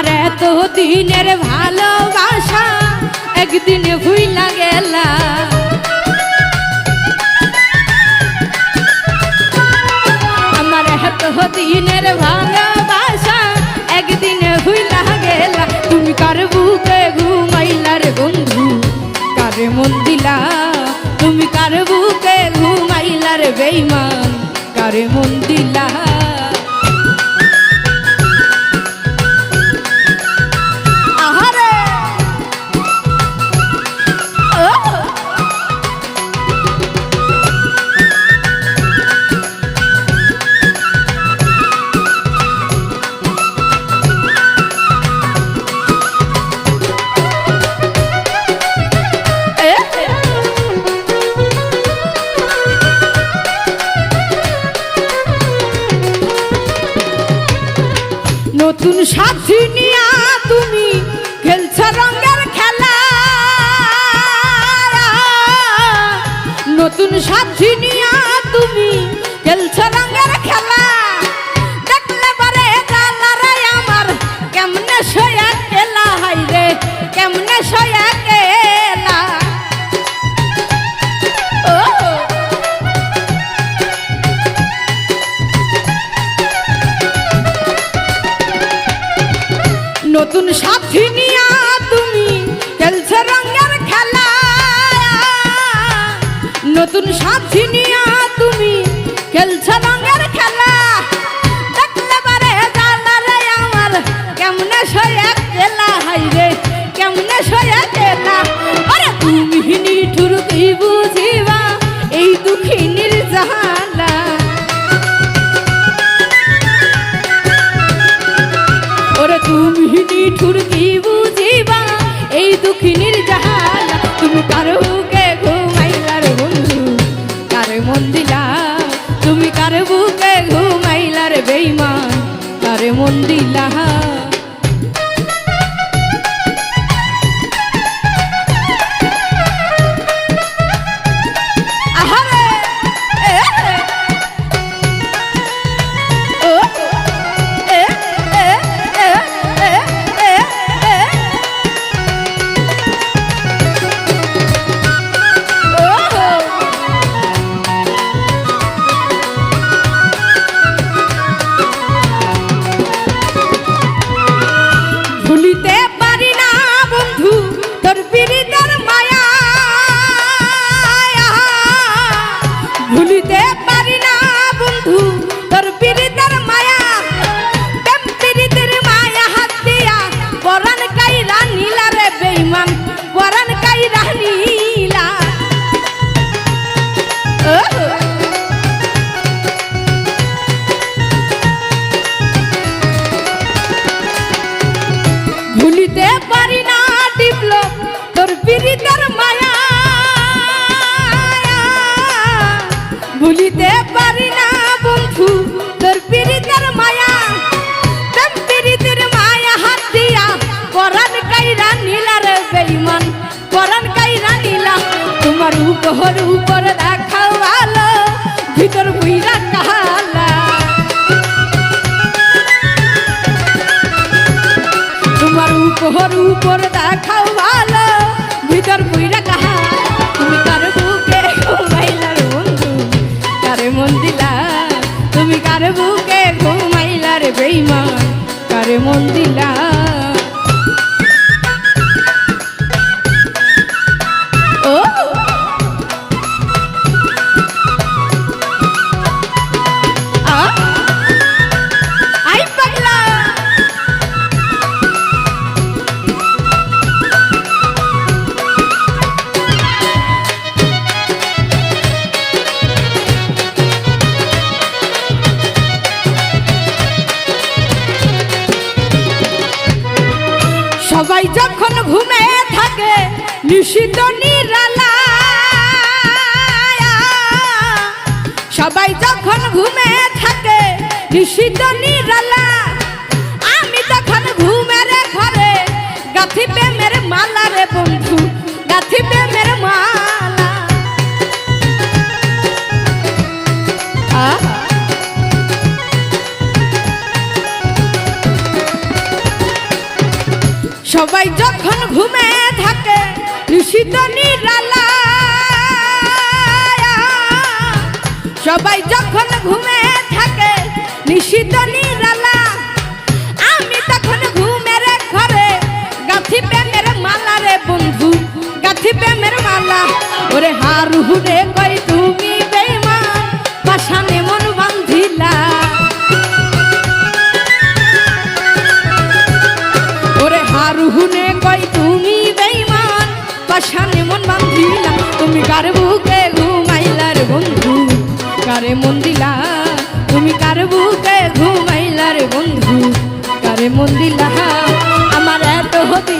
আমার এত দিনের ভালোবাসা একদিনে ভুইলা গেলা। আমার এত দিনের ভালোবাসা একদিনে ভুইলা গেলা। তুমি কার বুকে ঘুমাইলা রে বন্ধু? কারে মন দিলা? তুমি কার বুকে ঘুমাইলা রে বেইমান কারে মন দিলা? নতুন সাথী নিয়া তুমি খেলছ রঙের খেলা। নতুন সাথী নিয়া তুমি খেলছ রঙের নতুন সাথী নিয়া তুমি খেলছ রঙের খেলা। দেখলে বারে জানারে আমার, কেমনে সয়া কেলা হাই রে, কেমনে সয়া কেলা আরে তুমি নিঠুর কি বুঝিবা এই দুঃখিনীর জাহালা ওরে তুমি নিঠুর কি বুঝিবা এই দুঃখিনীর জাহালা তুমি কারও ঘুমাইলার বেইমান কারে মন দিলা ভুলিতে পারি না, বন্ধু। তোর পীড়িতের মায়া, তোর পীড়িতের মায়া হাত দিয়া। পরাণ কাইরা নীলা রে বেইমান পরাণ কাইরা নীলা। তোমার উপর উপর দেখাও ভালো ভিতর বুইরা কালা তোমার উপর উপর দেখাও ভালো ভিতর বুইরা বেইমান কারে মন দিলা? মুর্শিদ নিরালা সবাই যখন ঘুমে থাকে নিষিদ্ধ নিরালা আমি তখন ঘুমের ঘরে, গাথি প্রেমের মালা রে বন্ধু, গাথি প্রেমের মালা। সবাই যখন ঘুমে থাকে সবাই যখন ঘুম পাশানে মন বান্ধিলা, তুমি কার বুকে ঘুমাইলার বন্ধু? কারে মন দিলা? তুমি কার বুকে ঘুমাইলার বন্ধু? কারে মন দিলা? আমার এত হতি